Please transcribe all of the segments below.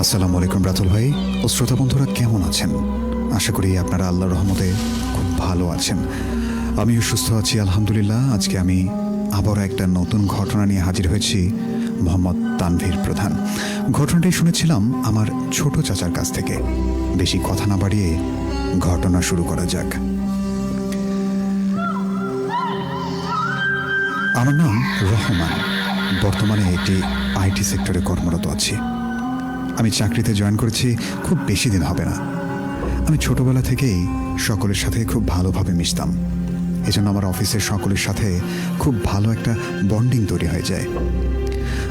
আসসালামু আলাইকুম রাতুল ভাই। ও শ্রোতা বন্ধুরা, কেমন আছেন? আশা করি আপনারা আল্লাহর রহমতে খুব ভালো আছেন। আমিও সুস্থ আছি, আলহামদুলিল্লাহ। আজকে আমি আবারও একটা নতুন ঘটনা নিয়ে হাজির হয়েছি মোহাম্মদ তানভীর প্রধান। ঘটনাটি শুনেছিলাম আমার ছোট চাচার কাছ থেকে। বেশি কথা না বাড়িয়ে ঘটনা শুরু করা যাক। আমার নাম রহমান। বর্তমানে একটি আইটি সেক্টরে কর্মরত আছি। আমি চাকরিতে জয়েন করেছি, খুব বেশি দিন হবে না। আমি ছোটবেলা থেকেই সকলের সাথে খুব ভালোভাবে মিশতাম। এজন্য আমার অফিসের সকলের সাথে খুব ভালো একটা বন্ডিং তৈরি হয়ে যায়।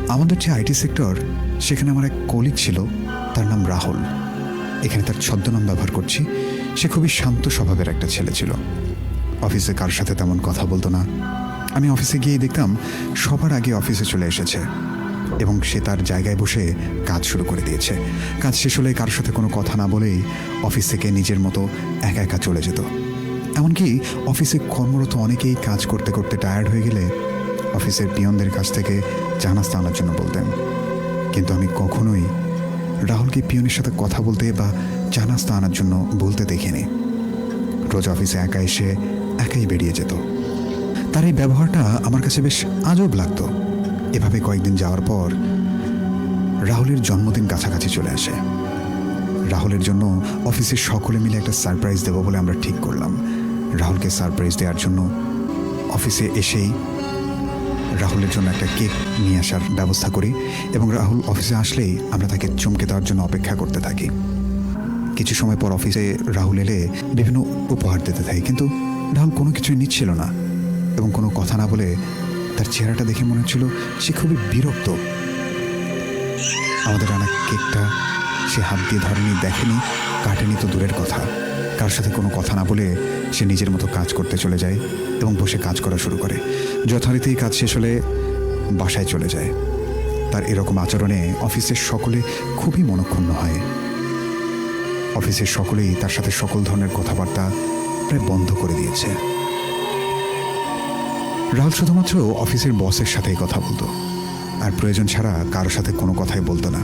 আমাদের যে আইটি সেক্টর, সেখানে আমার এক কলিগ ছিল, তার নাম রাহুল। এখানে তার ছদ্মনাম ব্যবহার করছি। সে খুবই শান্ত স্বভাবের একটা ছেলে ছিল। অফিসে কার সাথে তেমন কথা বলতো না। আমি অফিসে গিয়ে দেখতাম, সবার আগে অফিসে চলে এসেছে। এবং সে তার জায়গায় বসে কাজ শুরু করে দিয়েছে। কাজ শেষ হলে কারোর সাথে কোনো কথা না বলেই অফিস থেকে নিজের মতো একা একা চলে যেত। এমনকি অফিসে কর্মরত অনেকেই কাজ করতে করতে টায়ার্ড হয়ে গেলে অফিসের পিয়নদের কাছ থেকে চা নাস্তা আনার জন্য বলতেন। কিন্তু আমি কখনোই রাহুলকে পিয়নের সাথে কথা বলতে বা চা নাস্তা আনার জন্য বলতে দেখিনি। রোজ অফিসে একা এসে একাই বেরিয়ে যেত। তার এই ব্যবহারটা আমার কাছে বেশ আজব লাগতো। এভাবে কয়েকদিন যাওয়ার পর রাহুলের জন্মদিন কাছাকাছি চলে আসে। রাহুলের জন্য অফিসের সকলে মিলে একটা সারপ্রাইজ দেবো বলে আমরা ঠিক করলাম। রাহুলকে সারপ্রাইজ দেওয়ার জন্য অফিসে এসেই রাহুলের জন্য একটা কেক নিয়ে আসার ব্যবস্থা করি এবং রাহুল অফিসে আসলেই আমরা তাকে চমকে দেওয়ার জন্য অপেক্ষা করতে থাকি। কিছু সময় পর অফিসে রাহুল এলে বিভিন্ন উপহার দিতে থাকি, কিন্তু রাহুল কোনো কিছুই নিচ্ছিল না এবং কোনো কথা না বলে তার চেহারাটা দেখে মনে হচ্ছিল সে খুবই বিরক্ত। আমাদের আনা কেকটা সে হাত দিয়ে ধরেনি, দেখেনি, কাটেনি তো দূরের কথা। কার সাথে কোনো কথা না বলে সে নিজের মতো কাজ করতে চলে যায় এবং বসে কাজ করা শুরু করে। যথারীতি কাজ শেষ হলে বাসায় চলে যায়। তার এরকম আচরণে অফিসের সকলে খুবই মনক্ষুণ্ণ হয়। অফিসের সকলেই তার সাথে সকল ধরনের কথাবার্তা প্রায় বন্ধ করে দিয়েছে। রাহুল শুধুমাত্র অফিসের বসের সাথেই কথা বলতো। আর প্রয়োজন ছাড়া কারোর সাথে কোনো কথাই বলতো না।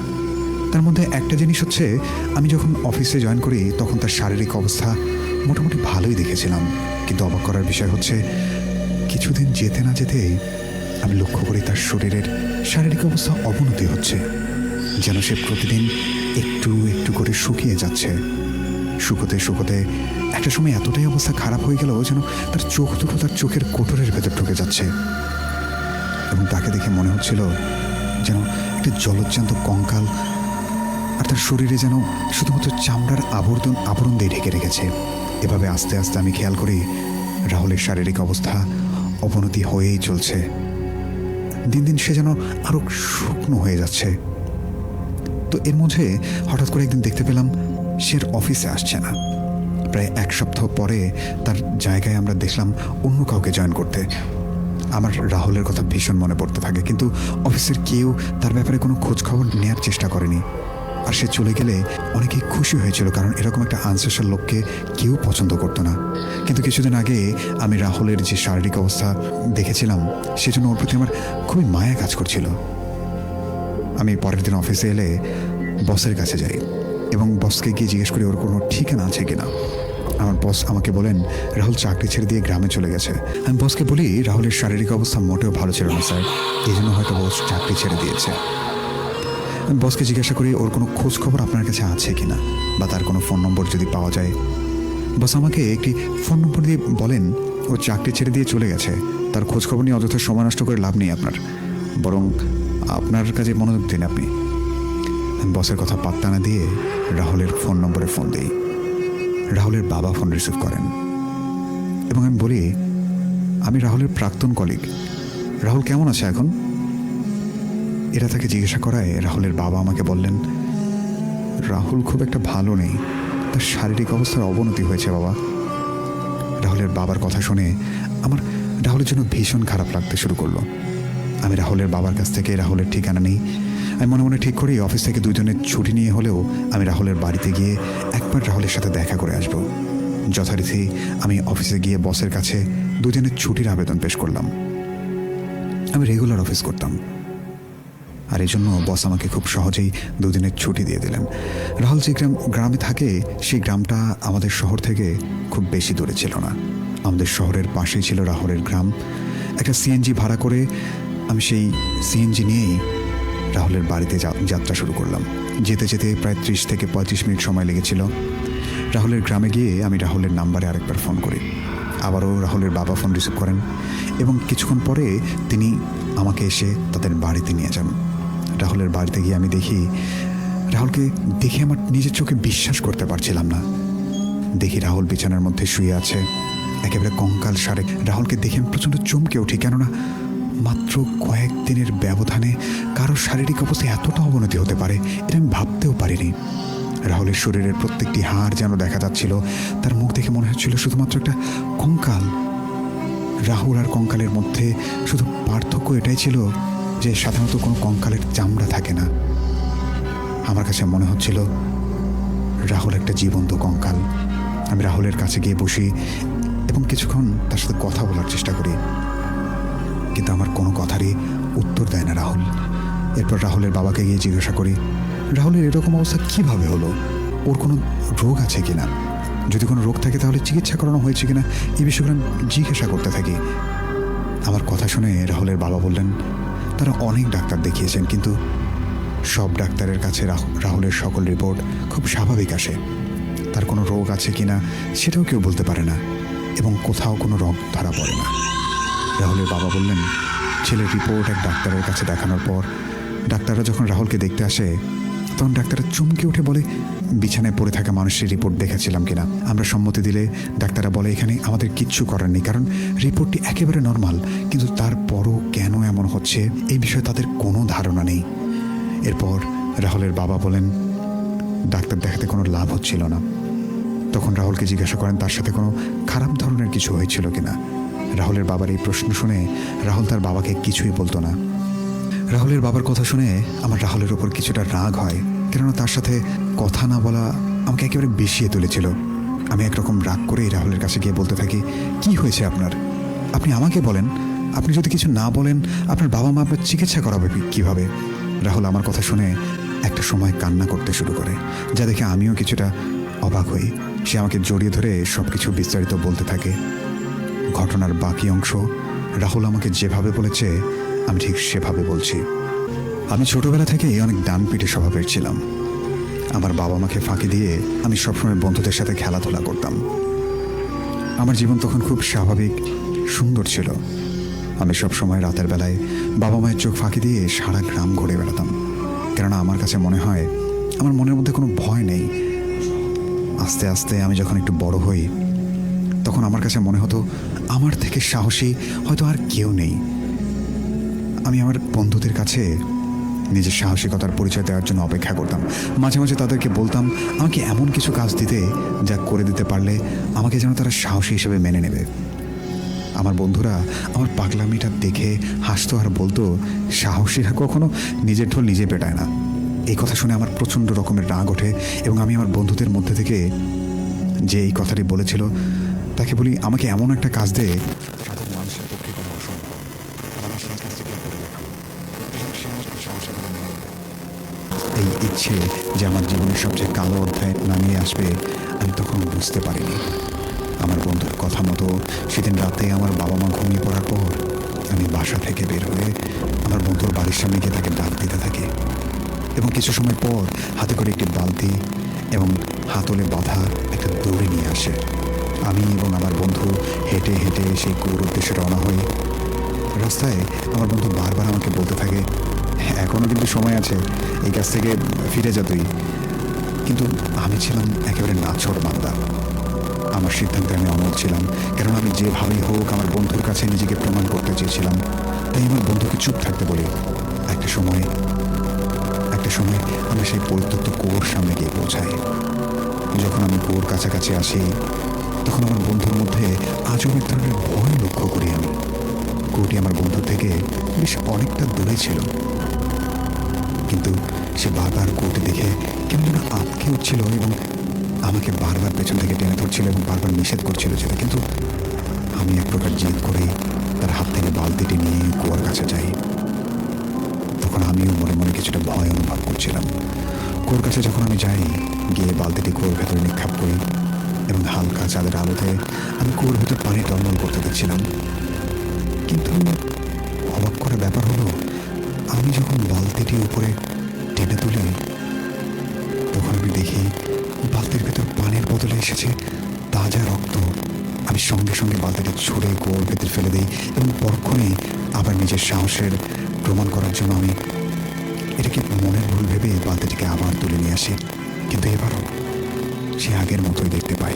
তার মধ্যে একটা জিনিস হচ্ছে, আমি যখন অফিসে জয়েন করি, তখন তার শারীরিক অবস্থা মোটামুটি ভালোই দেখেছিলাম। কিন্তু অবাক করার বিষয় হচ্ছে, কিছুদিন যেতে না যেতেই আমি লক্ষ্য করি তার শরীরের শারীরিক অবস্থা অবনতি হচ্ছে, যেন সে প্রতিদিন একটু একটু করে শুকিয়ে যাচ্ছে। শুকোতে শুকোতে একটা সময় এতটাই অবস্থা খারাপ হয়ে গেল যেন তার চোখ দুটো তার চোখের কোটরের ভেতর ঢুকে যাচ্ছে। এবং তাকে দেখে মনে হচ্ছিল যেন একটি জলজ্জান্ত কঙ্কাল আর তার শরীরে যেন শুধুমাত্র চামড়ার আবর্তন, আবরণ দিয়ে ঢেকে রেখেছে। এভাবে আস্তে আস্তে আমি খেয়াল করি রাহুলের শারীরিক অবস্থা অবনতি হয়েই চলছে। দিন দিন সে যেন আরও শুকনো হয়ে যাচ্ছে। তো এর মধ্যে হঠাৎ করে একদিন দেখতে পেলাম সে অফিসে আসছে না। প্রায় এক সপ্তাহ পরে তার জায়গায় আমরা দেখলাম অন্য কাউকে জয়েন করতে। আমার রাহুলের কথা ভীষণ মনে পড়তে থাকে, কিন্তু অফিসের কেউ তার ব্যাপারে কোনো খোঁজখবর নেওয়ার চেষ্টা করেনি। আর সে চলে গেলে অনেকেই খুশি হয়েছিল, কারণ এরকম একটা আনসোশাল লোককে কেউ পছন্দ করতো না। কিন্তু কিছুদিন আগে আমি রাহুলের যে শারীরিক অবস্থা দেখেছিলাম, সেজন্য ওর প্রতি আমার খুবই মায়া কাজ করছিল। আমি পরের দিন অফিসে এলে বসের কাছে যাই এবং বসকে গিয়ে জিজ্ঞেস করি, ওর কোনো ঠিকানা আছে কিনা? আমার বস আমাকে বলেন, রাহুল চাকরি ছেড়ে দিয়ে গ্রামে চলে গেছে। আমি বসকে বলি, রাহুলের শারীরিক অবস্থা মোটেও ভালো ছিল না, স্যার। এই জন্য হয়তো বস চাকরি ছেড়ে দিয়েছে। আমি বসকে জিজ্ঞাসা করি, ওর কোনো খোঁজ খবর আপনার কাছে আছে কি না বা তার কোনো ফোন নম্বর যদি পাওয়া যায়? বস আমাকে একটি ফোন নম্বর দিয়ে বলেন, ও চাকরি ছেড়ে দিয়ে চলে গেছে। তার খোঁজ খবর নিয়ে অযথা সময় নষ্ট করে লাভ নেই আপনার। বরং আপনার কাজে মনোযোগ দিন আপনি। বসের কথা পাত্তা না দিয়ে রাহুলের ফোন নম্বরে ফোন দিই। রাহুলের বাবা ফোন রিসিভ করেন। এবং আমি বলি, আমি রাহুলের প্রাক্তন কলিগ রাহুল কেমন আছে এখন? এরা তাকে জিজ্ঞাসা করায়, রাহুলের বাবা আমাকে বললেন, রাহুল খুব একটা ভালো নেই। তার শারীরিক অবস্থার অবনতি হয়েছে বাবা। রাহুলের বাবার কথা শুনে আমার, রাহুলের জন্য ভীষণ খারাপ লাগতে শুরু করল। আমি রাহুলের বাবার কাছ থেকে রাহুলের ঠিকানা নেই। আমি মনে মনে ঠিক করি অফিস থেকে দুজনের ছুটি নিয়ে হলেও আমি রাহুলের বাড়িতে গিয়ে একবার রাহুলের সাথে দেখা করে আসব। যথারীতি আমি অফিসে গিয়ে বসের কাছে দুজনের ছুটির আবেদন পেশ করলাম। আমি রেগুলার অফিস করতাম। আর এই জন্য বস আমাকে খুব সহজেই দুদিনের ছুটি দিয়ে দিলেন। রাহুল যে গ্রাম গ্রামে থাকে, সেই গ্রামটা আমাদের শহর থেকে খুব বেশি দূরে ছিল না। আমাদের শহরের পাশেই ছিল রাহুলের গ্রাম। একটা সিএনজি ভাড়া করে আমি সেই সিএনজি নিয়েই রাহুলের বাড়িতে যাত্রা শুরু করলাম। যেতে যেতে প্রায় ত্রিশ থেকে পঁয়ত্রিশ মিনিট সময় লেগেছিল। রাহুলের গ্রামে গিয়ে আমি রাহুলের নাম্বারে আরেকবার ফোন করি। আবারও রাহুলের বাবা ফোন রিসিভ করেন এবং কিছুক্ষণ পরে তিনি আমাকে এসে তাদের বাড়িতে নিয়ে যান। রাহুলের বাড়িতে গিয়ে আমি দেখি রাহুলকে দেখে আমার নিজের চোখে বিশ্বাস করতে পারছিলাম না। দেখি রাহুল বিছানার মধ্যে শুয়ে আছে। একেবারে কঙ্কাল সারে। রাহুলকে দেখে আমি প্রচণ্ড চমকে উঠি। কেননা মাত্র কয়েকদিনের ব্যবধানে কারও শারীরিক অবস্থা এতটা অবনতি হতে পারে, এটা আমি ভাবতেও পারিনি। রাহুলের শরীরের প্রত্যেকটি হাড় যেন দেখা যাচ্ছিল, তার মুখ দেখে মনে হচ্ছিল শুধুমাত্র একটা কঙ্কাল। রাহুল আর কঙ্কালের মধ্যে শুধু পার্থক্য এটাই ছিল যে সাধারণত কোনো কঙ্কালের চামড়া থাকে না। আমার কাছে মনে হচ্ছিল, রাহুল একটা জীবন্ত কঙ্কাল। আমি রাহুলের কাছে গিয়ে বসি এবং কিছুক্ষণ তার সাথে কথা বলার চেষ্টা করি। কিন্তু আমার কোনো কথারই উত্তর দেয় না রাহুল। এরপর রাহুলের বাবাকে গিয়ে জিজ্ঞাসা করি, রাহুলের এরকম অবস্থা কীভাবে হলো? ওর কোনো রোগ আছে কিনা? যদি কোনো রোগ থাকে তাহলে চিকিৎসা করানো হয়েছে কিনা? এই বিষয়গুলো আমি জিজ্ঞাসা করতে থাকি। আমার কথা শুনে রাহুলের বাবা বললেন, তারা অনেক ডাক্তার দেখিয়েছেন, কিন্তু সব ডাক্তারের কাছে রাহু- রাহুলের সকল রিপোর্ট খুব স্বাভাবিক আসে। তার কোনো রোগ আছে কিনা সেটাও কেউ বলতে পারে না এবং কোথাও কোনো রোগ ধরা পড়ে না। রাহুলের বাবা বললেন, ছেলের রিপোর্ট এক ডাক্তারের কাছে দেখানোর পর ডাক্তাররা যখন রাহুলকে দেখতে আসে, তখন ডাক্তাররা চমকে উঠে বলে, বিছানায় পড়ে থাকা মানুষের রিপোর্ট দেখেছিলাম কিনা? আমরা সম্মতি দিলে ডাক্তাররা বলে, এখানে আমাদের কিচ্ছু করার নেই, কারণ রিপোর্টটি একেবারে নর্মাল কিন্তু তারপরও কেন এমন হচ্ছে? এই বিষয়ে তাদের কোনো ধারণা নেই। এরপর রাহুলের বাবা বলেন, ডাক্তার দেখাতে কোনো লাভ হচ্ছিল না। তখন রাহুলকে জিজ্ঞাসা করেন, তার সাথে কোনো খারাপ ধরনের কিছু হয়েছিল কিনা? রাহুলের বাবার এই প্রশ্ন শুনে রাহুল তার বাবাকে কিছুই বলতো না। রাহুলের বাবার কথা শুনে আমার রাহুলের ওপর কিছুটা রাগ হয়, কেননা তার সাথে কথা না বলা আমাকে একেবারে বেশিয়ে তুলেছিল। আমি একরকম রাগ করেই রাহুলের কাছে গিয়ে বলতে থাকি, কি হয়েছে আপনার? আপনি আমাকে বলেন। আপনি যদি কিছু না বলেন, আপনার বাবা মা আপনার চিকিৎসা করাবে কীভাবে? রাহুল আমার কথা শুনে একটা সময় কান্না করতে শুরু করে, যা দেখে আমিও কিছুটা অবাক হই। সে আমাকে জড়িয়ে ধরে সব কিছু বিস্তারিত বলতে থাকে। ঘটনার বাকি অংশ রাহুল আমাকে যেভাবে বলেছে, আমি ঠিক সেভাবে বলছি। আমি ছোটবেলা থেকেই অনেক ডান পিটে স্বভাবের ছিলাম। আমার বাবা মাকে ফাঁকি দিয়ে আমি সবসময় বন্ধুদের সাথে খেলাধুলা করতাম। আমার জীবন তখন খুব স্বাভাবিক, সুন্দর ছিল। আমি সব সময় রাতের বেলায় বাবা মায়ের চোখ ফাঁকি দিয়ে সারা গ্রাম ঘুরে বেড়াতাম। কেননা আমার কাছে মনে হয়, আমার মনের মধ্যে কোনো ভয় নেই। আস্তে আস্তে আমি যখন একটু বড় হই, তখন আমার কাছে মনে হতো আমার থেকে সাহসী হয়তো আর কেউ নেই। আমি আমার বন্ধুদের কাছে নিজের সাহসিকতার পরিচয় দেওয়ার জন্য অপেক্ষা করতাম। মাঝে মাঝে তাদেরকে বলতাম, আমাকে এমন কিছু কাজ দিতে, যা করে দিতে পারলে আমাকে যেন তারা সাহসী হিসেবে মেনে নেবে। আমার বন্ধুরা আমার পাগলামিটা দেখে হাসতো আর বলতো, সাহসীরা কখনো নিজের ঢোল নিজে পেটায় না। এই কথা শুনে আমার প্রচণ্ড রকমের রাগ ওঠে এবং আমি আমার বন্ধুদের মধ্যে থেকে যে এই কথাটি বলেছিল তাকে বলি, আমাকে এমন একটা কাজ দে। এই ইচ্ছে যে আমার জীবনের সবচেয়ে কালো অধ্যায় নামিয়ে আসবে, আমি তখন বুঝতে পারিনি আমার বন্ধুর কথা মতো সেদিন রাতে আমার বাবা মা ঘুমিয়ে পড়ার পর আমি বাসা থেকে বের হয়ে আমার বন্ধুর বাড়ির সামনে গিয়ে তাকে ডাক দিতে থাকি এবং কিছু সময় পর হাতে করে একটি বালতি এবং হাতলে বাঁধা একটা দড়ি নিয়ে আসে আমি এবং আমার বন্ধু হেঁটে হেঁটে সেই কুয়োর উদ্দেশ্যে রওনা হই। রাস্তায় আমার বন্ধু বারবার আমাকে বলতে থাকে এখনও কিন্তু সময় আছে, এই কাছ থেকে ফিরে যা তুই। কিন্তু আমি ছিলাম একেবারে নাছর বান্দা আমার সিদ্ধান্তে আমি অমল ছিলাম, কেননা আমি যেভাবেই হোক আমার বন্ধুর কাছে নিজেকে প্রমাণ করতে চেয়েছিলাম। তাই আমার বন্ধুকে চুপ থাকতে বলি। একটা সময় একটা সময় আমরা সেই পরিত্যক্ত কুয়োর সামনে গিয়ে পৌঁছাই। যখন আমি কুয়োর কাছাকাছি আসি তখন আমার বন্ধুর মধ্যে আজও এক ধরনের ভয় লক্ষ্য করি আমি। কুয়োটি আমার বন্ধু থেকে বেশ অনেকটা দূরে ছিল। কিন্তু সে বারবার কুয়োটি দেখে কেমন যেন আটকে উঠছিল এবং আমাকে বারবার পেছন থেকে টেনে ধরছিল এবং বারবার নিষেধ করছিল যেটা কিন্তু আমি এক প্রকার জেদ করে তার হাত থেকে বালতিটি নিয়ে কুয়ার কাছে যাই। তখন আমিও মনে মনে কিছুটা ভয় অনুভব করছিলাম। কুয়োর কাছে যখন আমি যাই, গিয়ে বালতিটি কুয়োর ভেতরে নিক্ষেপ করি। এবং হালকা চাঁদের আলোতে আমি ভেতর পানি টলমল করতে দেখছিলাম। কিন্তু অবাক করা ব্যাপার হলো, আমি যখন বালতিটি উপরে টেনে তুলি, তখন আমি দেখি বালতির ভেতর পানির বদলে এসেছে তাজা রক্ত। আমি সঙ্গে সঙ্গে বালতিটি ছুঁড়ে গোল ভেতর ফেলে দিই এবং পরক্ষণেই আবার নিজের সাহসের প্রমাণ করার জন্য আমি এটাকে মনের ভুল ভেবে বালতিটিকে আবার তুলে নিয়ে আসি। কিন্তু এবারও সে আগের মতোই দেখতে পাই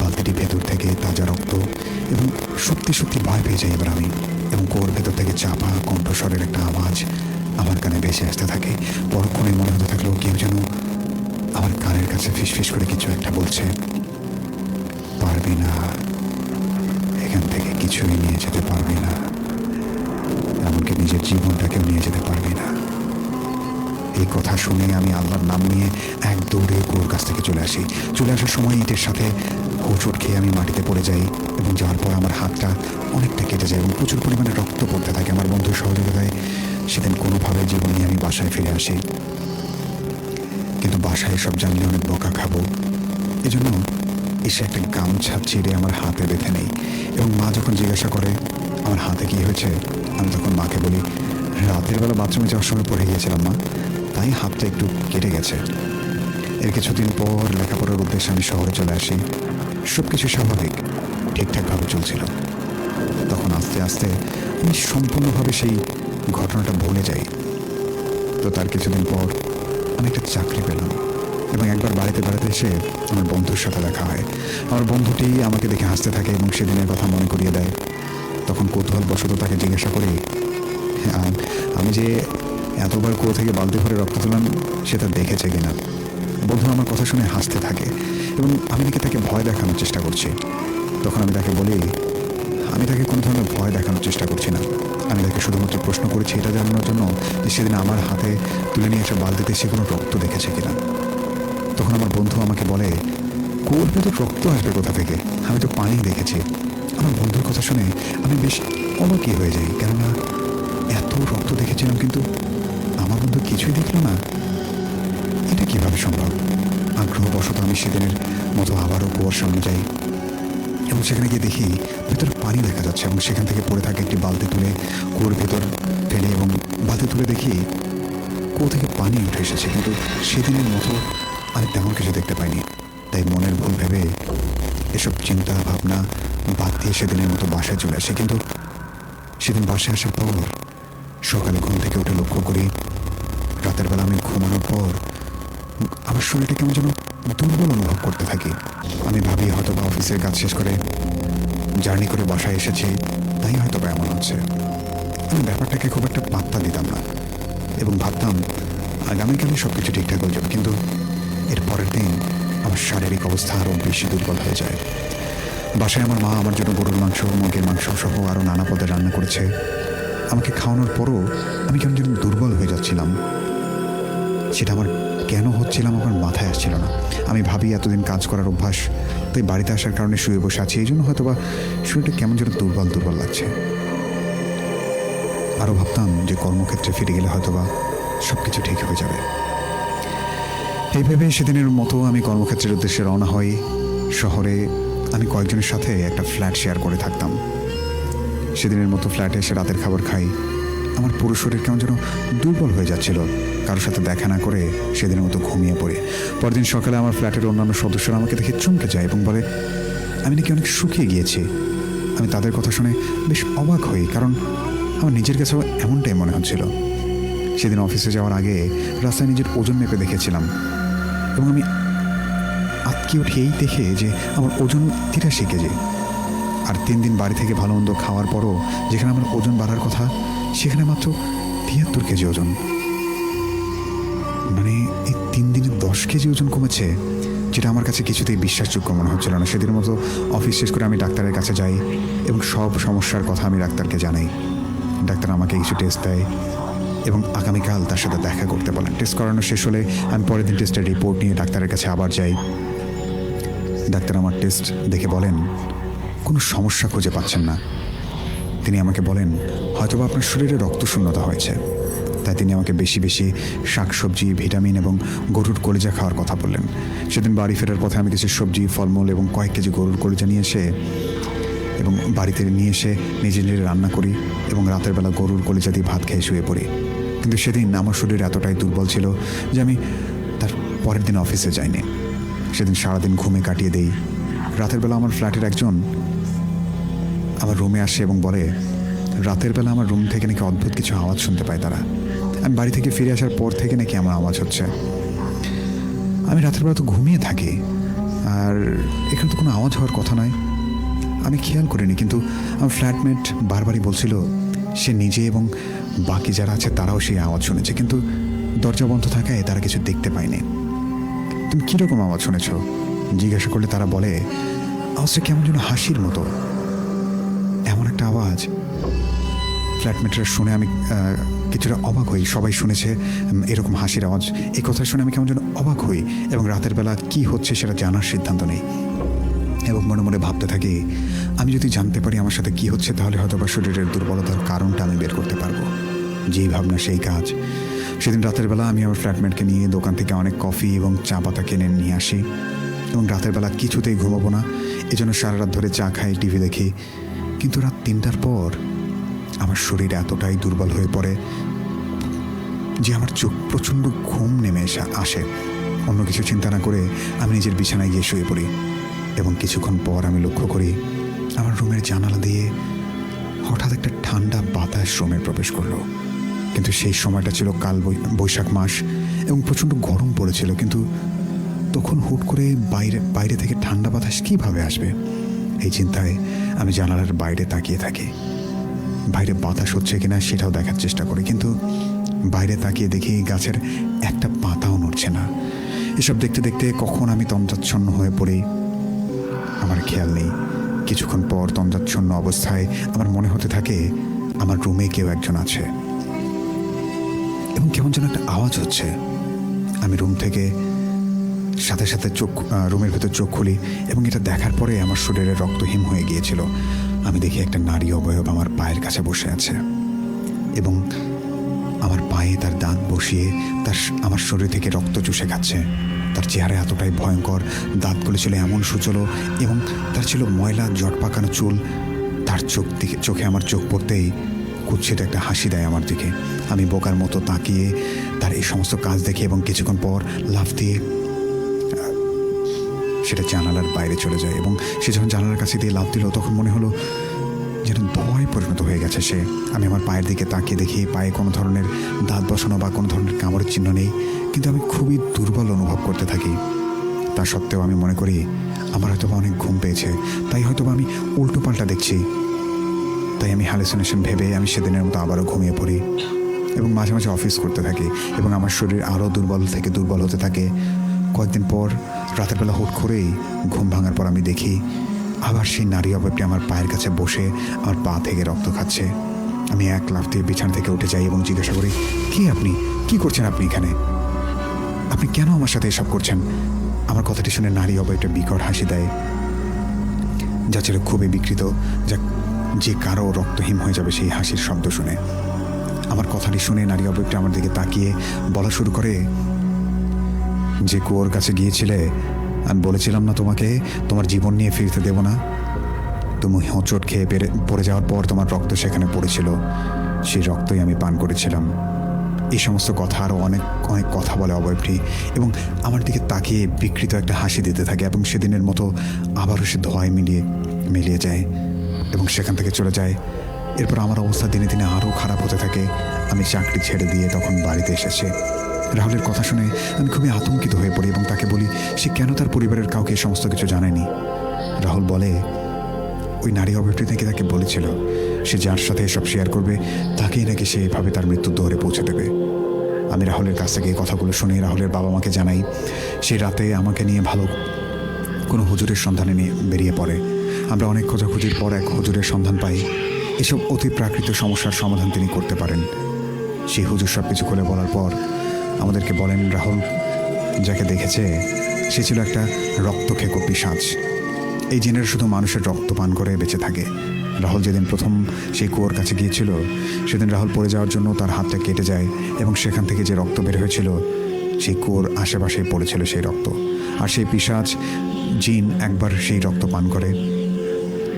বালতিটি ভেতর থেকে তাজা রক্ত এবং সত্যি সত্যি ভয় পেয়ে যাই এবার আমি এবং কোর ভেতর থেকে চাপা কণ্ঠস্বরের একটা আওয়াজ আমার কানে ভেসে আসতে থাকে। পরক্ষণে মনে হতে থাকল কেউ যেন আমার কানের কাছে ফিসফিস করে কিছু একটা বলছে। পারবি না। এখান থেকে কিছুই নিয়ে যেতে পারবি না। এমনকি নিজের জীবনটাকেও নিয়ে যেতে পারবি না। এই কথা শুনে আমি আল্লাহর নাম নিয়ে এক দৌড়ে কুয়োর কাছ থেকে চলে আসি। চলে আসার সময় ইটের সাথে হোঁচট খেয়ে আমি মাটিতে পড়ে যাই এবং যাওয়ার পর আমার হাতটা অনেকটা কেটে যায় এবং প্রচুর পরিমাণে রক্ত পড়তে থাকে। আমার বন্ধুর সহযোগিতায় সেদিন কোনোভাবে জীবন আমি বাসায় ফিরে আসি। কিন্তু বাসায় সব জানলে অনেক বকা খাব। এজন্য এসে একটা গামছা ছিঁড়ে আমার হাতে বেঁধে নেই এবং মা যখন জিজ্ঞাসা করে, আমার হাতে কি হয়েছে? আমি তখন মাকে বলি, রাতের বেলা বাথরুমে যাওয়ার সময় পড়ে গিয়েছিলাম মা। তাই হাতটা একটু কেটে গেছে। এর কিছুদিন পর লেখাপড়ার উদ্দেশ্যে আমি শহরে চলে আসি। সব কিছু স্বাভাবিক ঠিকঠাকভাবে চলছিল। তখন আস্তে আস্তে আমি সম্পূর্ণভাবে সেই ঘটনাটা ভুলে যাই। তো তার কিছুদিন পর আমি একটা চাকরি পেলাম এবং একবার বাড়িতে বেড়াতে এসে আমার বন্ধুর সাথে দেখা হয়। আমার বন্ধুটি আমাকে দেখে হাসতে থাকে এবং সেদিনের কথা মনে করিয়ে দেয়। তখন কৌতূহলবশত তাকে জিজ্ঞাসা করি "আহ, আমি যে এতবার কুয়ো থেকে বালতি ভরে রক্ত তুলাম সেটা দেখেছে কিনা? বন্ধু আমার কথা শুনে হাসতে থাকে এবং আমি নাকি তাকে ভয় দেখানোর চেষ্টা করছি। তখন আমি তাকে বলি, আমি তাকে কোনো ধরনের ভয় দেখানোর চেষ্টা করছি না। আমি তাকে শুধুমাত্র প্রশ্ন করেছি এটা জানানোর জন্য যে সেদিন আমার হাতে তুলে নিয়ে আসা বালতিতে সে কোনো রক্ত দেখেছে কিনা? তখন আমার বন্ধু আমাকে বলে কোর ভেতর রক্ত আসবে কোথা থেকে? আমি তো পানি দেখেছি। আমার বন্ধুর কথা শুনে আমি বেশ অবাকই হয়ে যাই, কেননা এত রক্ত দেখেছিলাম কিন্তু আমার বন্ধু কিছুই দেখল না। এটা কীভাবে সম্ভব? আগ্রহবশত আমি সেদিনের মতো আবারও কুয়োর সামনে যাই এবং সেখানে গিয়ে দেখি ভেতরে পানি দেখা যাচ্ছে এবং সেখান থেকে পড়ে থাকে একটি বালতি তুলে কুয়োর ভেতর ফেলে এবং বালতি তুলে দেখি কুয়ো থেকে পানি উঠে এসেছে, কিন্তু সেদিনের মতো আমি তেমন কিছু দেখতে পাইনি। তাই মনের ভুল ভেবে এসব চিন্তা, ভাবনা বাদ দিয়ে সেদিনের মতো বাসায় চলে আসে, কিন্তু সেদিন বাসায় আসার পর সকালে ঘুম থেকে উঠে লক্ষ্য করি রাতের বেলা আমি ঘুমানোর পর, আমার শরীরটা কেমন যেন দুর্বল অনুভব করতে থাকি। আমি ভাবি হয়তো বা অফিসের কাজ শেষ করে জার্নি করে বাসায় এসেছি, তাই হয়তো বা এমন হচ্ছে। আমি ব্যাপারটাকে খুব একটা পাত্তা দিতাম না এবং ভাবতাম আগামীকালে সব কিছু ঠিকঠাক হয়ে যাবে, কিন্তু এর পরের দিন আমার শারীরিক অবস্থা আরও বেশি দুর্বল হয়ে যায়। বাসায় আমার মা আমার জন্য গরুর মাংস, মুরগির মাংস সহ আরও নানা পদে রান্না করেছে। আমাকে খাওয়ানোর পরও আমি কেমন যেন দুর্বল হয়ে যাচ্ছিলাম। সেটা আমার কেন হচ্ছিলাম আমার মাথায় আসছিল না। আমি ভাবি এতদিন কাজ করার অভ্যাস, তাই বাড়িতে আসার কারণে শুয়ে বসে আছি, এই জন্য হয়তো বা শরীরটা কেমন যেন দুর্বল দুর্বল লাগছে। আরও ভাবতাম যে কর্মক্ষেত্রে ফিরে গেলে হয়তো বা সব কিছু ঠিক হয়ে যাবে। এই ভেবে সেদিনের মতো আমি কর্মক্ষেত্রের উদ্দেশ্যে রওনা হই। শহরে আমি কয়েকজনের সাথে একটা ফ্ল্যাট শেয়ার করে থাকতাম। সেদিনের মতো ফ্ল্যাটে এসে রাতের খাবার খাই। আমার পুরো শরীর কেমন যেন দুর্বল হয়ে যাচ্ছিল। কারোর সাথে দেখা না করে সেদিনের মতো ঘুমিয়ে পড়ে। পরদিন সকালে আমার ফ্ল্যাটের অন্যান্য সদস্যরা আমাকে দেখে চমকে যায় এবং বলে, আমি নাকি অনেক শুকিয়ে গিয়েছি। আমি তাদের কথা শুনে বেশ অবাক হই, কারণ আমার নিজের কাছেও এমনটাই মনে হচ্ছিল। সেদিন অফিসে যাওয়ার আগে রাস্তায় নিজের ওজন মেপে দেখেছিলাম এবং আমি আটকে উঠি এই দেখে যে আমার ওজন তিরাশি কেজি আর তিন দিন বাড়ি থেকে ভালো মন্দ খাওয়ার পরও যেখানে আমার ওজন বাড়ার কথা, সেখানে মাত্র তিয়াত্তর কেজি ওজন। দশ কেজি ওজন কমেছে, যেটা আমার কাছে কিছুতেই বিশ্বাসযোগ্য মনে হচ্ছিল না। সেদিন মতো অফিস শেষ করে আমি ডাক্তারের কাছে যাই এবং সব সমস্যার কথা আমি ডাক্তারকে জানাই। ডাক্তার আমাকে কিছু টেস্ট দেয় এবং আগামীকাল তার সাথে দেখা করতে বলেন টেস্ট করানো শেষ হলে আমি পরের দিন টেস্টের রিপোর্ট নিয়ে ডাক্তারের কাছে আবার যাই। ডাক্তার আমার টেস্ট দেখে বলেন, কোনো সমস্যা খুঁজে পাচ্ছেন না। তিনি আমাকে বলেন, হয়তোবা আপনার শরীরে রক্ত শূন্যতা হয়েছে। তাই তিনি আমাকে বেশি বেশি শাকসবজি, ভিটামিন এবং গরুর কলিজা খাওয়ার কথা বললেন। সেদিন বাড়ি ফেরার পথে আমি কিছু সবজি, ফলমূল এবং কয়েক কেজি গরুর কলিজা নিয়ে এসে এবং বাড়িতে নিয়ে এসে নিজে নিজে রান্না করি এবং রাতের বেলা গরুর কলিজা দিয়ে ভাত খেয়ে শুয়ে পড়ি। কিন্তু সেদিন আমার শরীর এতটাই দুর্বল ছিল যে আমি তার পরের দিন অফিসে যাইনি। সেদিন সারাদিন ঘুমে কাটিয়ে দেই। রাতের বেলা আমার ফ্ল্যাটের একজন আমার রুমে আসে এবং বলে, রাতের বেলা আমার রুম থেকে নাকি অদ্ভুত কিছু আওয়াজ শুনতে পায় তারা। আমি বাড়ি থেকে ফিরে আসার পর থেকে নাকি আমার আওয়াজ হচ্ছে। আমি রাতের বেলা তো ঘুমিয়ে থাকি, আর এখানে তো কোনো আওয়াজ হওয়ার কথা নয়। আমি খেয়াল করিনি, কিন্তু আমার ফ্ল্যাটমেট বারবারই বলছিল, সে নিজে এবং বাকি যারা আছে তারাও সেই আওয়াজ শুনেছে, কিন্তু দরজা বন্ধ থাকায় তারা কিছু দেখতে পায়নি। তুমি কীরকম আওয়াজ শুনেছ? জিজ্ঞাসা করলে তারা বলে আওয়াজটা কেমন যেন হাসির মতো। এমন একটা আওয়াজ। ফ্ল্যাটমেটরা শুনে আমি কিছুটা অবাক হই। সবাই শুনেছে এরকম হাসির আওয়াজ। এই কথা শুনে আমি কেমন যেন অবাক হই এবং রাতের বেলা কি হচ্ছে সেটা জানার সিদ্ধান্ত নেই এবং মনে মনে ভাবতে থাকি, আমি যদি জানতে পারি আমার সাথে কি হচ্ছে, তাহলে হয়তো বা শরীরের দুর্বলতার কারণটা আমি বের করতে পারব। যেই ভাবনা, সেই কাজ। সেদিন রাতের বেলা আমি আমার ফ্ল্যাটমেটকে নিয়ে দোকান থেকে অনেক কফি এবং চা পাতা কিনে নিয়ে আসি এবং রাতের বেলা কিছুতেই ঘুমাবো না। এজন্য সারা রাত ধরে চা খাই, টিভি দেখি। কিন্তু রাত তিনটার পর আমার শরীর এতটাই দুর্বল হয়ে পড়ে যে আমার চোখ প্রচণ্ড ঘুম নেমে এসে আসে। অন্য কিছু চিন্তা না করে আমি নিজের বিছানায় গিয়ে শুয়ে পড়ি এবং কিছুক্ষণ পর আমি লক্ষ্য করি আমার রুমের জানালা দিয়ে হঠাৎ একটা ঠান্ডা বাতাস রুমে প্রবেশ করল। কিন্তু সেই সময়টা ছিল কাল বৈশাখ মাস এবং প্রচণ্ড গরম পড়েছিল। কিন্তু তখন হুট করে বাইরে বাইরে থেকে ঠান্ডা বাতাস কীভাবে আসবে? এই চিন্তায় আমি জানালার বাইরে তাকিয়ে থাকি। বাইরে বাতাস হচ্ছে কিনা সেটাও দেখার চেষ্টা করি, কিন্তু বাইরে তাকিয়ে দেখি গাছের একটা পাতাও নড়ছে না। এসব দেখতে দেখতে কখন আমি তন্দ্রাচ্ছন্ন হয়ে পড়ি, আমার খেয়াল নেই। কিছুক্ষণ পর তন্দ্রাচ্ছন্ন অবস্থায় আমার মনে হতে থাকে আমার রুমে কেউ একজন আছে। এবং কেমন যেন একটা আওয়াজ হচ্ছে। আমি রুম থেকে সাথে সাথে চোখ রুমের ভেতর চোখ খুলি এবং এটা দেখার পরে আমার শরীরে রক্তহীন হয়ে গিয়েছিল। আমি দেখি একটা নারী অবয়ব আমার পায়ের কাছে বসে আছে। এবং আমার পায়ে তার দাঁত বসিয়ে তার আমার শরীর থেকে রক্ত চুষে খাচ্ছে। তার চেহারা এতটাই ভয়ঙ্কর, দাঁতগুলো ছিল এমন সুচলো এবং তার ছিল ময়লা, জট পাকানো চুল। তার চোখ দিকে চোখে আমার চোখ পড়তেই কুৎসিত একটা হাসি দেয় আমার দিকে। আমি বোকার মতো তাকিয়ে তার এই সমস্ত কাজ দেখি এবং কিছুক্ষণ পর লাফ দিয়ে সেটা জানালার বাইরে চলে যায় এবং সে যখন জানালার কাছে দিয়ে লাফ দিল, তখন মনে হলো যেন ধোঁয়ায় পরিণত হয়ে গেছে সে। আমি আমার পায়ের দিকে তাকিয়ে দেখি পায়ে কোনো ধরনের দাঁত বসানো বা কোনো ধরনের কামড়ের চিহ্ন নেই, কিন্তু আমি খুবই দুর্বল অনুভব করতে থাকি। তা সত্ত্বেও আমি মনে করি, আমার হয়তো বা অনেক ঘুম পেয়েছে, তাই হয়তো বা আমি উল্টো পাল্টা দেখছি। তাই আমি হ্যালুসিনেশন ভেবে আমি সেদিনের মতো আবারও ঘুমিয়ে পড়ি এবং মাঝে মাঝে অফিস করতে থাকি এবং আমার শরীর আরও দুর্বল থেকে দুর্বল হতে থাকে। কয়েকদিন পর রাতের বেলা হুট করেই ঘুম ভাঙার পর আমি দেখি আবার সেই নারী অবয়বটি আমার পায়ের কাছে বসে আমার পা থেকে রক্ত খাচ্ছে। আমি এক লাফ দিয়ে বিছানা থেকে উঠে যাই এবং জিজ্ঞাসা করি, কি আপনি? কি করছেন আপনি এখানে? আপনি কেন আমার সাথে এসব করছেন? আমার কথাটি শুনে নারী অবয়বটা বিকট হাসি দেয়, যা ছিল খুবই বিকৃত, যা যে কারও রক্তহীন হয়ে যাবে সেই হাসির শব্দ শুনে। আমার কথাটি শুনে নারী অবয়বটা আমার দিকে তাকিয়ে বলা শুরু করে যে কুয়োর কাছে গিয়েছিলে, আমি বলেছিলাম না তোমাকে, তোমার জীবন নিয়ে ফিরতে দেব না। তুমি হোঁচট খেয়ে পেরে, পড়ে যাওয়ার পর তোমার রক্ত সেখানে পড়েছিল। সেই রক্তই আমি পান করেছিলাম। এই সমস্ত কথা আরও অনেক অনেক কথা বলে অবয়বটি এবং আমার দিকে তাকিয়ে বিকৃত একটা হাসি দিতে থাকে, এবং সেদিনের মতো আবারও সে ধোঁয়ায় মিলিয়ে মিলিয়ে যায়, এবং সেখান থেকে চলে যায়। এরপর আমার অবস্থা দিনে দিনে আরও খারাপ হতে থাকে। আমি চাকরি ছেড়ে দিয়ে তখন বাড়িতে এসেছে। রাহুলের কথা শুনে আমি খুবই আতঙ্কিত হয়ে পড়ি এবং তাকে বলি, সে কেন তার পরিবারের কাউকে সমস্ত কিছু জানেনি রাহুল বলে, ওই নারী অবয়বটি থেকে তাকে বলেছিল, সে যার সাথে এসব শেয়ার করবে, তাকেই নাকি সে এভাবে তার মৃত্যুর দৌড়ে পৌঁছে দেবে। আমি রাহুলের কাছ থেকে এই কথাগুলো শুনে রাহুলের বাবা মাকে জানাই সেই রাতে আমাকে নিয়ে ভালো কোনো হুজুরের সন্ধানে নিয়ে বেরিয়ে পড়ে। আমরা অনেক খোঁজাখুঁজির পর এক হুজুরের সন্ধান পাই। এসব অতি প্রাকৃত সমস্যার সমাধান তিনি করতে পারেন। সেই হুজুর সব কিছু খুলে বলার পর আমাদেরকে বলেন রাহুল, যাকে দেখেছে, সে ছিল একটা রক্তক্ষেকো পিসাজ এই জিনের শুধু মানুষের রক্ত পান করে বেঁচে থাকে। রাহুল যেদিন প্রথম সেই কুয়োর কাছে গিয়েছিল, সেদিন রাহুল পড়ে যাওয়ার জন্য তার হাতটা কেটে যায় এবং সেখান থেকে যে রক্ত বের হয়েছিল, সেই কুয়োর আশেপাশেই পড়েছিল সেই রক্ত। আর সেই পিসাজ জিন একবার সেই রক্ত পান করে।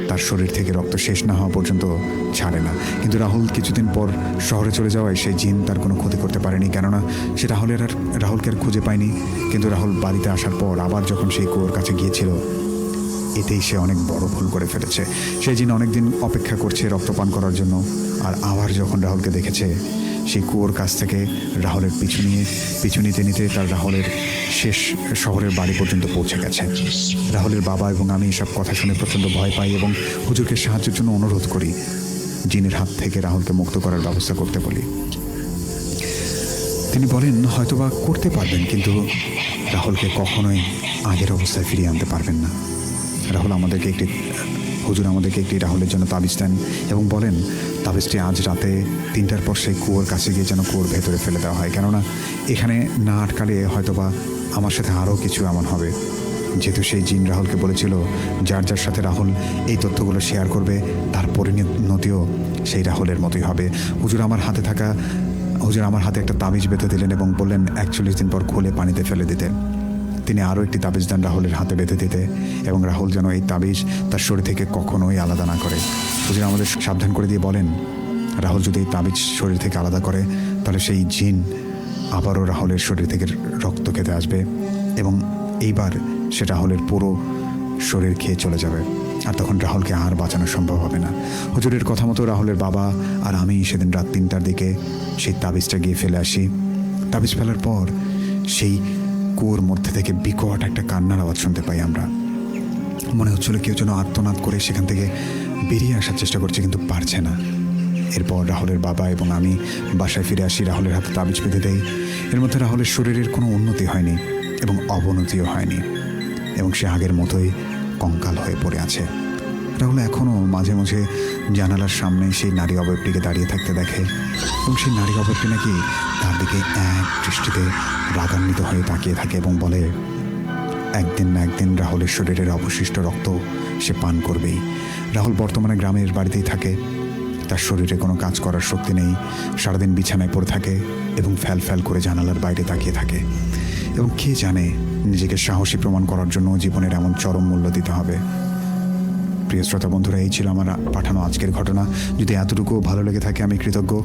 তার শরীর থেকে রক্ত শেষ না হওয়া পর্যন্ত ছাড়ে না। কিন্তু রাহুল কিছুদিন পর শহরে চলে যাওয়ায় সেই জিন তার কোনো ক্ষতি করতে পারেনি। কেননা সে রাহুলের আর রাহুলকে আর খুঁজে পায়নি। কিন্তু রাহুল বাড়িতে আসার পর আবার যখন সেই কুয়োর কাছে গিয়েছিল, এতেই সে অনেক বড় ভুল করে ফেলেছে। সেই জিন অনেকদিন অপেক্ষা করছে রক্তপান করার জন্য। আর আবার যখন রাহুলকে দেখেছে সেই কুয়োর কাছ থেকে রাহুলের পিছু নিয়ে, পিছু নিতে নিতে তার রাহুলের শেষ শহরের বাড়ি পর্যন্ত পৌঁছে গেছে। রাহুলের বাবা এবং আমি এসব কথা শুনে প্রচণ্ড ভয় পাই এবং হুজুরকে সাহায্যের জন্য অনুরোধ করি, জিনের হাত থেকে রাহুলকে মুক্ত করার ব্যবস্থা করতে বলি। তিনি বলেন, হয়তোবা করতে পারবেন, কিন্তু রাহুলকে কখনোই আগের অবস্থায় ফিরিয়ে আনতে পারবেন না। রাহুল আমাদেরকে একটি হুজুর আমাদেরকে একটি রাহুলের জন্য তাবিজ দেন এবং বলেন, তাবিজটি আজ রাতে তিনটার পর সেই কুয়োর কাছে গিয়ে যেন কুয়োর ভেতরে ফেলে দেওয়া হয়। কেননা এখানে না আটকালে হয়তোবা আমার সাথে আরও কিছু এমন হবে। যেহেতু সেই জিন রাহুলকে বলেছিল, যার যার সাথে রাহুল এই তথ্যগুলো শেয়ার করবে, তার পরিণতিও সেই রাহুলের মতোই হবে। হুজুর আমার হাতে থাকা, হুজুর আমার হাতে একটা তাবিজ বেঁধে দিলেন এবং বললেন, একচল্লিশ দিন পর খুলে পানিতে ফেলে দিতে তিনি আরও একটি তাবিজ দেন রাহুলের হাতে বেঁধে দিতে এবং রাহুল যেন এই তাবিজ তার শরীর থেকে কখনোই আলাদা না করে। হুজুর আমাদের সাবধান করে দিয়ে বলেন, রাহুল যদি এই তাবিজ শরীর থেকে আলাদা করে, তাহলে সেই জিন আবারও রাহুলের শরীর থেকে রক্ত খেতে আসবে এবং এইবার সে রাহুলের পুরো শরীর খেয়ে চলে যাবে। আর তখন রাহুলকে আর বাঁচানো সম্ভব হবে না। হুজুরের কথা মতো রাহুলের বাবা আর আমি সেদিন রাত তিনটার দিকে সেই তাবিজটা গিয়ে ফেলে আসি। তাবিজ ফেলার পর সেই কুয়োর মধ্যে থেকে বিকট একটা কান্নার আওয়াজ শুনতে পাই আমরা। মনে হচ্ছিল কেউ যেন আত্মনাদ করে সেখান থেকে বেরিয়ে আসার চেষ্টা করছে, কিন্তু পারছে না। এরপর রাহুলের বাবা এবং আমি বাসায় ফিরে আসি, রাহুলের হাতে তাবিজ বেঁধে দেই। এর মধ্যে রাহুলের শরীরের কোনো উন্নতি হয়নি এবং অবনতিও হয়নি এবং সে আগের মতোই কঙ্কাল হয়ে পড়ে আছে। রাহুল এখনও মাঝে মাঝে জানালার সামনে সেই নারী অবয়বটিকে দাঁড়িয়ে থাকতে দেখে। এবং সেই নারী অবয়বটি নাকি তার দিকে এক দৃষ্টিতে রাগান্বিত হয়ে তাকিয়ে থাকে এবং বলে, একদিন না একদিন রাহুলের শরীরের অবশিষ্ট রক্ত সে পান করবেই। রাহুল বর্তমানে গ্রামের বাড়িতেই থাকে। তার শরীরে কোনো কাজ করার শক্তি নেই। সারাদিন বিছানায় পড়ে থাকে এবং ফ্যাল ফ্যাল করে জানালার বাইরে তাকিয়ে থাকে। এবং কে জানে নিজেকে সাহসী প্রমাণ করার জন্য জীবনের এমন চরম মূল্য দিতে হবে। প্রিয় শ্রোতা বন্ধুরা, এই ছিল আমার পাঠানো আজকের ঘটনা। যদি এতটুকু ভালো লেগে থাকে, আমি কৃতজ্ঞ।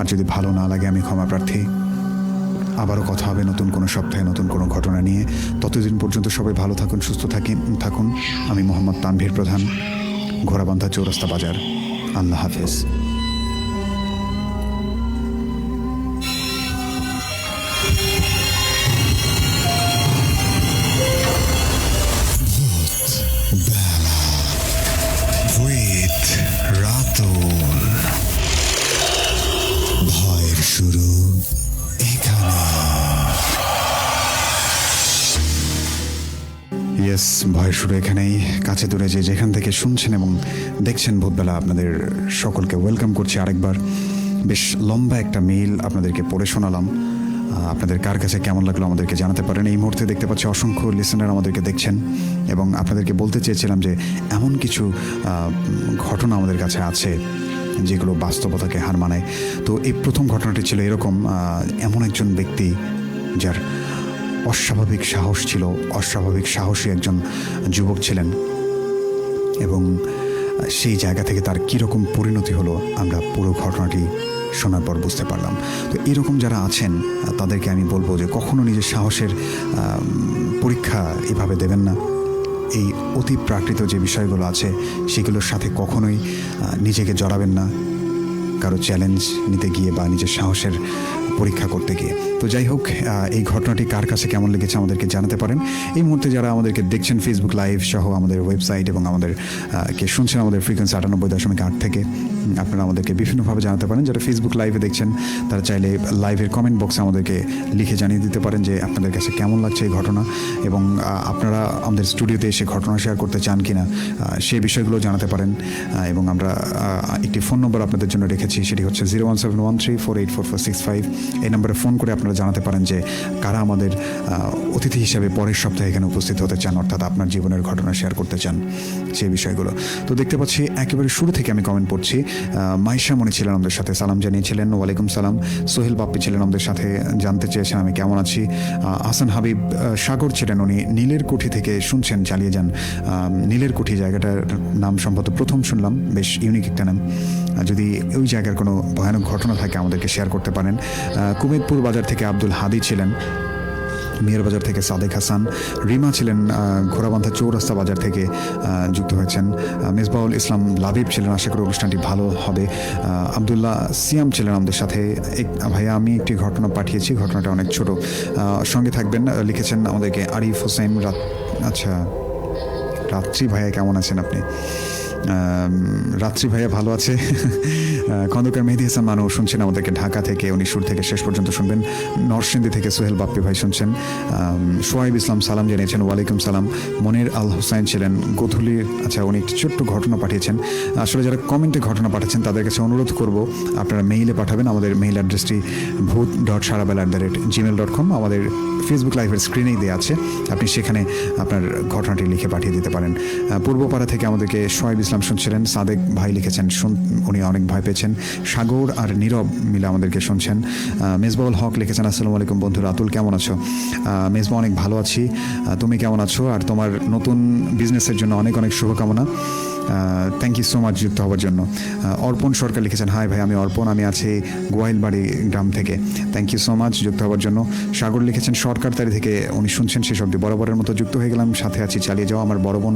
আর যদি ভালো না লাগে, আমি ক্ষমা প্রার্থী। আবারও কথা হবে নতুন কোনো সপ্তাহে নতুন কোনো ঘটনা নিয়ে। ততদিন পর্যন্ত সবাই ভালো থাকুন, সুস্থ থাকেন থাকুন। আমি মোহাম্মদ তানভীর প্রধান, ঘোড়াবান্ধা চৌরাস্তা বাজার। আল্লাহ হাফেজ। শুরু এখানেই কাছে দূরে যে যেখান থেকে শুনছেন এবং দেখছেন ভূতবেলা আপনাদের সকলকে ওয়েলকাম করছি আরেকবার। বেশ লম্বা একটা মেইল আপনাদেরকে পড়ে শোনালাম। আপনাদের কার কাছে কেমন লাগল আমাদেরকে জানাতে পারেন। এই মুহূর্তে দেখতে পাচ্ছি অসংখ্য লিসেনার আমাদেরকে দেখছেন এবং আপনাদেরকে বলতে চেয়েছিলাম যে এমন কিছু ঘটনা আমাদের কাছে আছে যেগুলো বাস্তবতাকে হার মানায়। তো এই প্রথম ঘটনাটি ছিল এরকম এমন একজন ব্যক্তি যার অস্বাভাবিক সাহস ছিল, অস্বাভাবিক সাহসী একজন যুবক ছিলেন এবং সেই জায়গা থেকে তার কীরকম পরিণতি হলো আমরা পুরো ঘটনাটি শোনার পর বুঝতে পারলাম। তো এরকম যারা আছেন, তাদেরকে আমি বলব যে কখনো নিজের সাহসের পরীক্ষা এভাবে দেবেন না। এই অতি প্রাকৃত যে বিষয়গুলো আছে, সেগুলোর সাথে কখনোই নিজেকে জড়াবেন না। কারও চ্যালেঞ্জ নিতে গিয়ে বা নিজের সাহসের পরীক্ষা করতে গিয়ে। তো যাই হোক এই ঘটনাটি কার কাছে কেমন লেগেছে আমাদেরকে জানাতে পারেন। এই মুহূর্তে যারা আমাদেরকে দেখছেন ফেসবুক লাইভ সহ আমাদের ওয়েবসাইট এবং আমাদের কে শুনছেন আমাদের ফ্রিকোয়েন্সি আটানব্বই দশমিক আট থেকে আপনারা আমাদেরকে বিভিন্নভাবে জানাতে পারেন। যারা ফেসবুক লাইভে দেখছেন, তারা চাইলে লাইভের কমেন্ট বক্সে আমাদেরকে লিখে জানিয়ে দিতে পারেন যে আপনাদের কাছে কেমন লাগছে এই ঘটনা এবং আপনারা আমাদের স্টুডিওতে এসে ঘটনা শেয়ার করতে চান কি না সেই বিষয়গুলো জানাতে পারেন। এবং আমরা একটি ফোন নম্বর আপনাদের জন্য রেখেছি, সেটি হচ্ছে zero one seven one three four eight four four six five এই নম্বরে ফোন করে আপনারা জানাতে পারেন যে কারা আমাদের অতিথি হিসেবে পরের সপ্তাহে এখানে উপস্থিত হতে চান, অর্থাৎ আপনার জীবনের ঘটনা শেয়ার করতে চান, সেই বিষয়গুলো। তো দেখতে পাচ্ছি, একেবারে শুরু থেকে আমি কমেন্ট পড়ছি। মাইশা মনি ছিলেন আমাদের সাথে, সালাম জানিয়েছিলেন। ওয়ালাইকুম সালাম। সোহেল বাপ্পি ছিলেন আমাদের সাথে, জানতে চেয়েছেন আমি কেমন আছি। হাসান হাবিব সাগর ছিলেন উনি, নীলের কুঠি থেকে শুনছেন, চালিয়ে যান। নীলের কুঠি জায়গাটার নাম সম্ভবত প্রথম শুনলাম, বেশ ইউনিক একটা নাম। যদি ওই জায়গার কোনো ভয়ানক ঘটনা থাকে, আমাদেরকে শেয়ার করতে পারেন। কুমেদপুর বাজার থেকে আব্দুল হাদি ছিলেন। মিয়ার বাজার থেকে সাদেক হাসান, রিমা ছিলেন ঘোড়াবান্ধা চৌরাস্তা বাজার থেকে যুক্ত হয়েছেন। মেজবাউল ইসলাম লাবিব ছিলেন, আশা করি অনুষ্ঠানটি ভালো হবে। আবদুল্লাহ সিয়াম ছিলেন আমাদের সাথে। এক, ভাইয়া, আমি একটি ঘটনা পাঠিয়েছি, ঘটনাটা অনেক ছোট। সঙ্গে থাকবেন লিখেছেন আমাদেরকে আরিফ হোসেন, রাত আচ্ছা রাত্রি ভাইয়া, কেমন আছেন আপনি? রাত্রি ভাইয়া ভালো আছে? খন্দকার মেহেদি হাসান মানু শুনছেন আমাদেরকে ঢাকা থেকে উনি সুর থেকে শেষ পর্যন্ত শুনবেন। নরসিংদী থেকে সোহেল বাপ্পি ভাই শুনছেন। আম, সোহাইব ইসলাম সালাম জানিয়েছেন ওয়ালাইকুম সালাম। মনির আল হোসাইন ছিলেন গোধূলির আচ্ছা উনি একটি ছোট্ট ঘটনা পাঠিয়েছেন। আসলে যারা কমেন্টে ঘটনা পাঠাচ্ছেন তাদের কাছে অনুরোধ করব আপনারা মেইলে পাঠাবেন। আমাদের মেইল অ্যাড্রেসটি ভূত dot সারাবেল at the rate Gmail dot com আমাদের ফেসবুক লাইভের স্ক্রিনেই দেওয়া আছে। আপনি সেখানে আপনার ঘটনাটি লিখে পাঠিয়ে দিতে পারেন। পূর্বপাড়া থেকে আমাদেরকে সোহেব ইসলাম শুনছিলেন, সাদেক ভাই লিখেছেন, শুন, উনি অনেক ভয় পেয়েছেন। সাগর আর নীরব মিলে আমাদেরকে শুনছেন। মেজবাউল হক লিখেছেন, আসসালামু আলাইকুম বন্ধু রাতুল কেমন আছো? মেজবা অনেক ভালো আছি। তুমি কেমন আছো? আর তোমার নতুন বিজনেসের জন্য অনেক অনেক শুভকামনা। থ্যাংক ইউ সো মাচ যুক্ত হওয়ার জন্য। অর্পণ সরকার লিখেছেন হাই ভাই, আমি অর্পণ, আমি আছি গোয়াইলবাড়ি গ্রাম থেকে। থ্যাংক ইউ সো মাচ যুক্ত হওয়ার জন্য। সাগর লিখেছেন, সরকার সরকারতারি থেকে উনি শুনছেন সেই শব্দে বরাবরের মতো যুক্ত হয়ে গেলাম, সাথে আছি, চালিয়ে যাওয়া আমার বড় বোন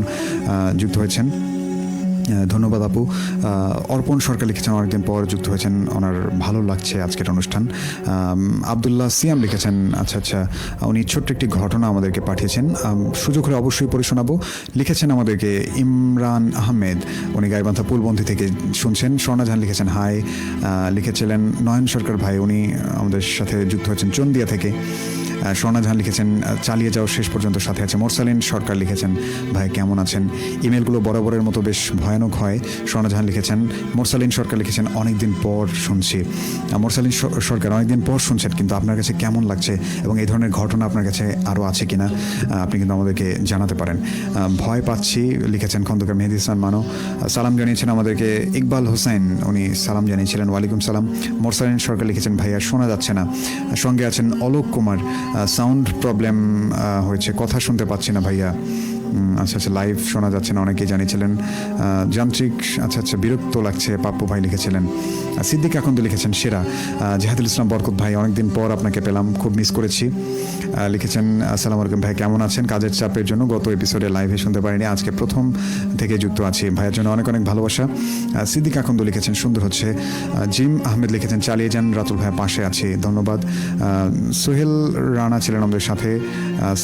যুক্ত হয়েছেন। ধন্যবাদ আপু। অর্পণ সরকার লিখেছেন, অনেকদিন পর যুক্ত হয়েছেন, ওনার ভালো লাগছে আজকের অনুষ্ঠান। আবদুল্লাহ সিয়াম লিখেছেন আচ্ছা আচ্ছা উনি ছোট্ট একটি ঘটনা আমাদেরকে পাঠিয়েছেন। সুযোগ হলে অবশ্যই পড়ে শোনাবো। লিখেছেন আমাদেরকে ইমরান আহমেদ, উনি গাইবান্ধা পুলবন্ধি থেকে শুনছেন। স্বর্ণা জাহান লিখেছেন, হাই। লিখেছিলেন, নয়ন সরকার ভাই, উনি আমাদের সাথে যুক্ত হয়েছেন চন্দিয়া থেকে। স্বর্ণা জাহান লিখেছেন চালিয়ে যাও, শেষ পর্যন্ত সাথে আছে মোরসালিন সরকার লিখেছেন, ভাই, কেমন আছেন? ইমেলগুলো বরাবরের মতো বেশ ভয়ানক হয়। স্বর্ণা জাহান লিখেছেন, মোরসালিন সরকার লিখেছেন, অনেকদিন পর শুনছি। মোরসালিন সরকার অনেকদিন পর শুনছেন, কিন্তু আপনার কাছে কেমন লাগছে এবং এই ধরনের ঘটনা আপনার কাছে আরও আছে কি না আপনি কিন্তু আমাদেরকে জানাতে পারেন। ভয় পাচ্ছি, লিখেছেন খন্দকার মেহেদি হাসান মানো। সালাম জানিয়েছেন আমাদেরকে ইকবাল হোসেন, উনি সালাম জানিয়েছিলেন, ওয়ালাইকুম সালাম। মোরসালিন সরকার লিখেছেন, ভাইয়া, শোনা যাচ্ছে না। সঙ্গে আছেন অলোক কুমার। সাউন্ড প্রবলেম হয়েছে। কথা শুনতে পাচ্ছি না ভাইয়া। আচ্ছা আচ্ছা লাইভ শোনা যাচ্ছে না, অনেকেই জানিয়েছিলেন। যান্ত্রিক আচ্ছা আচ্ছা বিরক্ত লাগছে, পাপ্পু ভাই লিখেছিলেন। সিদ্দিক আকন্দ লিখেছেন সেরা। জাহাদুল ইসলাম বরকত ভাই, অনেকদিন পর আপনাকে পেলাম, খুব মিস করেছি। লিখেছেন, আসসালামু আলাইকুম ভাই, কেমন আছেন? কাজের চাপের জন্য গত এপিসোডে লাইভে শুনতে পারিনি, আজকে প্রথম থেকে যুক্ত আছি। ভাইয়ের জন্য অনেক অনেক ভালোবাসা। সিদ্দিক আকন্দ লিখেছেন, সুন্দর হচ্ছে। জিম আহমেদ লিখেছেন, চালিয়ে যান, রাতুল ভাই পাশে আছি, ধন্যবাদ। সোহেল রানা ছিলেন আমাদের সাথে।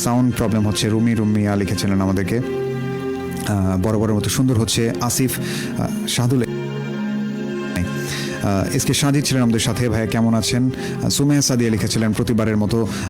সাউন্ড প্রবলেম হচ্ছে, রুমি রুমিয়া লিখেছিলেন আমাদেরকে বড় মতো সুন্দর হচ্ছে আসিফ শাহদুল এস কে সাজিদ ছিলেন আমাদের সাথে। ভাইয়া, কেমন আছেন? সুমেয়া সাদিয়া লিখেছিলেন প্রতিবারের মতো।